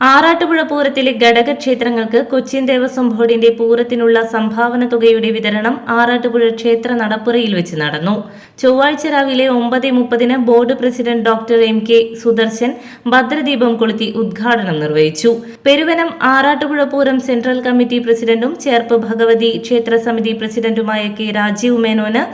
ആറാട്ടുപുഴ പൂരത്തിലെ ഘടകക്ഷേത്രങ്ങൾക്ക് കൊച്ചിൻ ദേവസ്വം ബോർഡിന്റെ പൂരത്തിനുള്ള സംഭാവന തുകയുടെ വിതരണം ആറാട്ടുപുഴ ക്ഷേത്ര നടപ്പുറയിൽ വെച്ച് നടന്നു. ചൊവ്വാഴ്ച രാവിലെ ഒമ്പത് മുപ്പതിന് board president doctor M K Sudarshan ഭദ്രദീപം കൊളുത്തി ഉദ്ഘാടനം നിർവഹിച്ചു. പെരുവനം ആറാട്ടുപുഴ പൂരം സെൻട്രൽ കമ്മിറ്റി പ്രസിഡന്റും ചേർപ്പ് ഭഗവതി ക്ഷേത്ര സമിതി പ്രസിഡന്റുമായ കെ രാജീവ് മേനോന്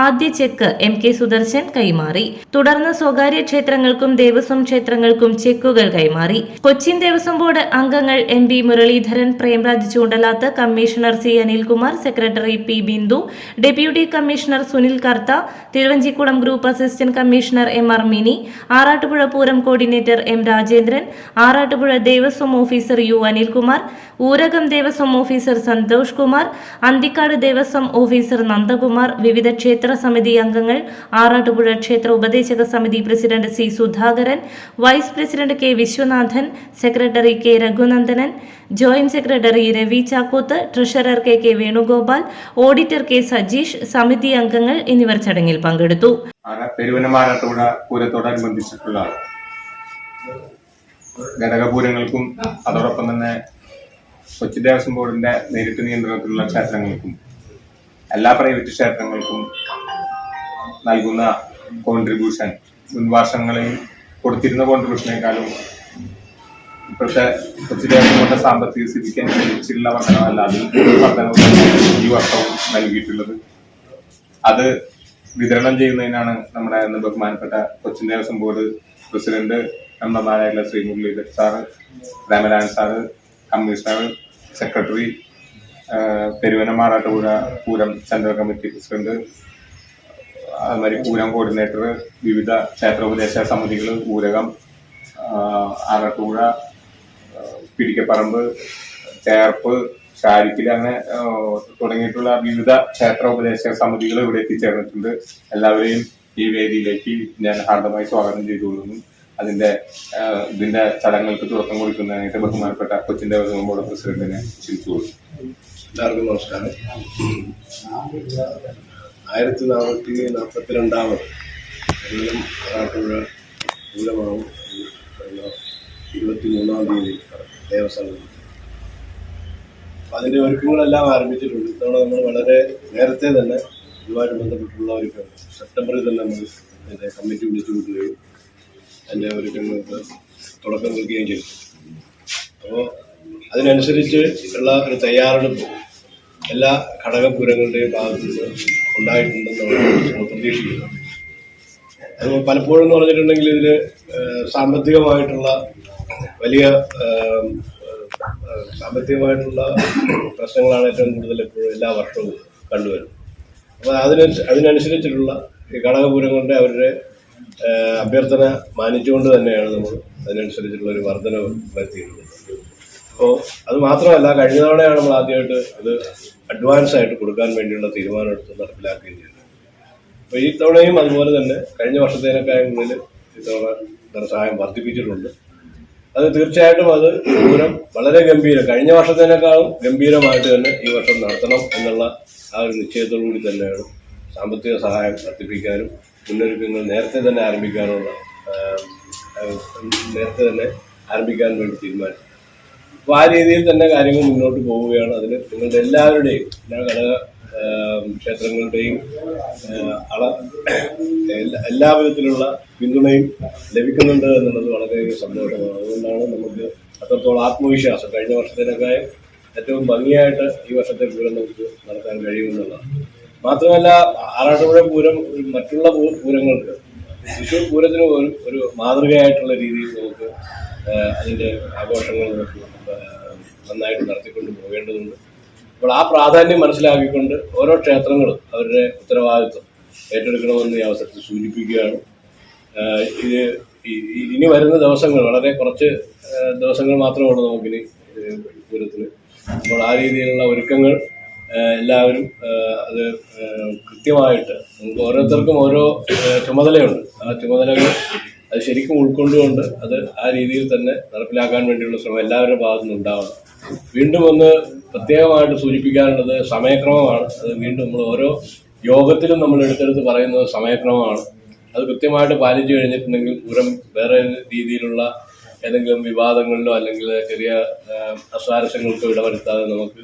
ആദ്യ ചെക്ക് എം കെ സുദർശൻ കൈമാറി. തുടർന്ന് സ്വകാര്യ ക്ഷേത്രങ്ങൾക്കും ദേവസ്വം ക്ഷേത്രങ്ങൾക്കും ചെക്കുകൾ കൈമാറി. കൊച്ചിൻ ദേവസ്വം ബോർഡ് അംഗങ്ങൾ M P Muraleedharan Premraj Choondalath commissioner C Anilkumar secretary P Bindu deputy commissioner Sunil Kartha Thiruvanchikulam group assistant commissioner M R Mini Arattupuzha Pooram coordinator M Rajendran Arattupuzha Devaswom officer U Anilkumar Urakam Devaswom officer Santhosh Kumar Anthikad Devaswom officer Nandakumar വിവിധ ക്ഷേത്ര സമിതി അംഗങ്ങൾ ആറാട്ടുപുഴ ക്ഷേത്ര ഉപദേശക സമിതി president C Sudhakaran vice president K Viswanathan secretary K Raghunandanan joint secretary Ravi Chakkoth treasurer K K Venugopal auditor K Sajeesh സമിതി അംഗങ്ങൾ എന്നിവർ ചടങ്ങിൽ പങ്കെടുത്തു. ഘടകപൂരങ്ങൾക്കും അതോടൊപ്പം തന്നെ കൊച്ചി ദേവസ്വം ബോർഡിന്റെ നേരിട്ട് നിയന്ത്രണത്തിലുള്ള ക്ഷേത്രങ്ങൾക്കും എല്ലാ പ്രൈവറ്റ് ക്ഷേത്രങ്ങൾക്കും നൽകുന്ന കോൺട്രിബ്യൂഷൻ മുൻവർഷങ്ങളിൽ കൊടുത്തിരുന്ന കോൺട്രിബ്യൂഷനേക്കാളും ഇപ്പോഴത്തെ ദേവസ്വം സാമ്പത്തിക സ്ഥിതിക്ക് അനുസരിച്ചുള്ള വർധനമല്ല അതിൽ വർധനവ് ഈ വർഷവും നൽകിയിട്ടുള്ളത്. അത് വിതരണം ചെയ്യുന്നതിനാണ് നമ്മുടെ ഇന്ന് ബഹുമാനപ്പെട്ട Cochin Devaswom board president മെമ്പർമാരായിട്ടുള്ള Shri Muraleedhar sir Ramanarayanan sir commissioner secretary Peruvana Pooram central committee president അതുമാതിരി പൂരം കോർഡിനേറ്റർ വിവിധ ക്ഷേത്രോപദേശ സമിതികൾ പൂരകം ആറാട്ടുപുഴ പിടിക്കപ്പറമ്പ് ചേർപ്പ് ഷാരിക്കിൽ അങ്ങനെ തുടങ്ങിയിട്ടുള്ള വിവിധ ക്ഷേത്ര ഉപദേശക സമിതികൾ ഇവിടെ എത്തിച്ചേർന്നിട്ടുണ്ട്. എല്ലാവരെയും ഈ വേദിയിലേക്ക് ഞാൻ ഹാർദമായി സ്വാഗതം ചെയ്തുകൊള്ളുന്നു. അതിന്റെ ഇതിന്റെ ചടങ്ങുകൾക്ക് തുടക്കം കൊടുക്കുന്നതിനായിട്ട് ബഹുമാനപ്പെട്ട കൊച്ചിന്റെ ബോർഡ് പ്രസിഡന്റിനെ കൊടുക്കും എല്ലാവർക്കും നമസ്കാരം. ആയിരത്തി നാനൂറ്റി ആറാട്ടുപുഴ പൂരമാവും കഴിഞ്ഞ ഇരുപത്തി മൂന്നാം തീയതി ദേവസ്വം അതിന്റെ ഒരുക്കങ്ങളെല്ലാം ആരംഭിച്ചിട്ടുണ്ട്. ഇത്തവണ നമ്മൾ വളരെ നേരത്തെ തന്നെ ഇതുമായിട്ട് ബന്ധപ്പെട്ടുള്ള ഒരു സെപ്റ്റംബറിൽ തന്നെ നമ്മൾ ഇതിന്റെ കമ്മിറ്റി വിളിച്ചു കൂട്ടുകയും അതിന്റെ ഒരുക്കങ്ങൾക്ക് തുടക്കം കുറിക്കുകയും ചെയ്തു. അപ്പോൾ അതിനനുസരിച്ച് ഉള്ള ഒരു തയ്യാറെടുപ്പ് എല്ലാ ഘടകപൂരങ്ങളുടെയും ഭാഗത്തു നിന്ന് ഉണ്ടായിട്ടുണ്ടെന്നാണ് പ്രതീക്ഷിക്കുന്നത്. അത് പലപ്പോഴും എന്ന് പറഞ്ഞിട്ടുണ്ടെങ്കിൽ ഇതിൽ സാമ്പത്തികമായിട്ടുള്ള വലിയ സാമ്പത്തികമായിട്ടുള്ള പ്രശ്നങ്ങളാണ് ഏറ്റവും കൂടുതൽ എപ്പോഴും എല്ലാ വർഷവും കണ്ടുവരുന്നത്. അപ്പോൾ അതിന് അതിനനുസരിച്ചിട്ടുള്ള ഈ ഘടകപൂരങ്ങളുടെ അവരുടെ അഭ്യർത്ഥന മാനിച്ചുകൊണ്ട് തന്നെയാണ് നമ്മൾ അതിനനുസരിച്ചുള്ള ഒരു വർധന വരുത്തിയിട്ടുള്ളത്. അപ്പോൾ അത് മാത്രമല്ല കഴിഞ്ഞ തവണയാണ് നമ്മൾ ആദ്യമായിട്ട് അത് അഡ്വാൻസ് ആയിട്ട് കൊടുക്കാൻ വേണ്ടിയുള്ള തീരുമാനം എടുത്ത് നടപ്പിലാക്കുകയും ചെയ്തത് അപ്പോൾ ഈ തവണയും അതുപോലെ തന്നെ കഴിഞ്ഞ വർഷത്തേനേക്കാളും കൂടുതൽ ഇത്തവണ ധനസഹായം വർദ്ധിപ്പിച്ചിട്ടുണ്ട്. അത് തീർച്ചയായിട്ടും അത് പൂരം വളരെ ഗംഭീരം. കഴിഞ്ഞ വർഷത്തിനേക്കാളും ഗംഭീരമായിട്ട് തന്നെ ഈ വർഷം നടത്തണം എന്നുള്ള ആ ഒരു നിശ്ചയത്തോടു കൂടി തന്നെയാണ് സാമ്പത്തിക സഹായം വർദ്ധിപ്പിക്കാനും മുന്നൊരുക്കങ്ങൾ നേരത്തെ തന്നെ ആരംഭിക്കാനുള്ള നേരത്തെ തന്നെ ആരംഭിക്കാൻ വേണ്ടി തീരുമാനിച്ചു. അപ്പോൾ ആ രീതിയിൽ തന്നെ കാര്യങ്ങൾ മുന്നോട്ട് പോവുകയാണ്. അതിന് നിങ്ങളുടെ എല്ലാവരുടെയും എല്ലാ ഘടക ക്ഷേത്രങ്ങളുടെയും അള എല്ലാ വിധത്തിലുള്ള പിന്തുണയും ലഭിക്കുന്നുണ്ട് എന്നുള്ളത് വളരെയധികം സന്തോഷമാണ്. അതുകൊണ്ടാണ് നമുക്ക് അത്രത്തോളം ആത്മവിശ്വാസം. കഴിഞ്ഞ വർഷത്തിനൊക്കെ ഏറ്റവും ഭംഗിയായിട്ട് ഈ വർഷത്തെ പൂരം നമുക്ക് നടത്താൻ കഴിയുമെന്നുള്ളതാണ്. മാത്രമല്ല ആറാട്ടുപുഴ പൂരം മറ്റുള്ള പൂരങ്ങൾക്ക് തൃശ്ശൂർ പൂരത്തിന് ഒരു മാതൃകയായിട്ടുള്ള രീതിയിൽ നമുക്ക് അതിന്റെ ആഘോഷങ്ങൾ നമുക്ക് നന്നായിട്ട് നടത്തിക്കൊണ്ട് പോകേണ്ടതുണ്ട് അപ്പോൾ ആ പ്രാധാന്യം മനസ്സിലാക്കിക്കൊണ്ട് ഓരോ ക്ഷേത്രങ്ങളും അവരുടെ ഉത്തരവാദിത്വം ഏറ്റെടുക്കണമെന്ന് ഈ അവസരത്തിൽ സൂചിപ്പിക്കുകയാണ്. ഇത് ഇനി വരുന്ന ദിവസങ്ങൾ വളരെ കുറച്ച് ദിവസങ്ങൾ മാത്രമേ ഉള്ളൂ നമുക്കിനി പൂരത്തിന് അപ്പോൾ ആ രീതിയിലുള്ള ഒരുക്കങ്ങൾ എല്ലാവരും അത് കൃത്യമായിട്ട് നമുക്ക് ഓരോരുത്തർക്കും ഓരോ ചുമതലയുണ്ട്. ആ ചുമതലകൾ അത് ശരിക്കും ഉൾക്കൊണ്ടുകൊണ്ട് അത് ആ രീതിയിൽ തന്നെ നടപ്പിലാക്കാൻ വേണ്ടിയുള്ള ശ്രമം എല്ലാവരുടെ ഭാഗത്തു നിന്നുണ്ടാവണം വീണ്ടും ഒന്ന് പ്രത്യേകമായിട്ട് സൂചിപ്പിക്കാനുള്ളത് സമയക്രമമാണ്. അത് വീണ്ടും നമ്മൾ ഓരോ യോഗത്തിലും നമ്മൾ എടുത്തെടുത്ത് പറയുന്നത് സമയക്രമമാണ്. അത് കൃത്യമായിട്ട് പാലിച്ചു കഴിഞ്ഞിട്ടുണ്ടെങ്കിൽ പുറം വേറെ രീതിയിലുള്ള ഏതെങ്കിലും വിവാദങ്ങളിലോ അല്ലെങ്കിൽ ചെറിയ അസ്വാരസ്യങ്ങൾക്കോ ഇടവരുത്താതെ നമുക്ക്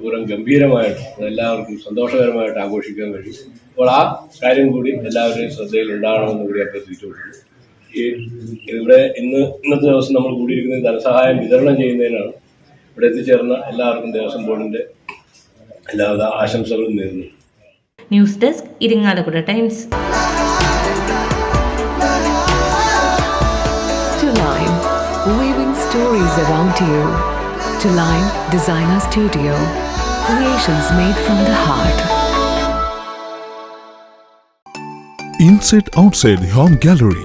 പൂരം ഗംഭീരമായിട്ട് എല്ലാവർക്കും സന്തോഷകരമായിട്ട് ആഘോഷിക്കാൻ കഴിയും. അപ്പോൾ ആ കാര്യം കൂടി എല്ലാവരുടെയും ശ്രദ്ധയിൽ ഉണ്ടാകണമെന്ന് കൂടി അഭ്യർത്ഥിച്ചുകൊണ്ടിരുന്നു ഈ ഇവിടെ ഇന്ന് ഇന്നത്തെ ദിവസം നമ്മൾ കൂടിയിരിക്കുന്നത് ധനസഹായം വിതരണം ചെയ്യുന്നതിനാണ് ഇവിടെ എത്തിച്ചേർന്ന എല്ലാവർക്കും ദേവസ്വം ബോർഡിന്റെ എല്ലാവിധ ആശംസകളും നേരുന്നു news desk Irinjalakuda times To Lime, weaving stories around you. To Lime Designer Studio, creations made from the heart. Inside Outside Home gallery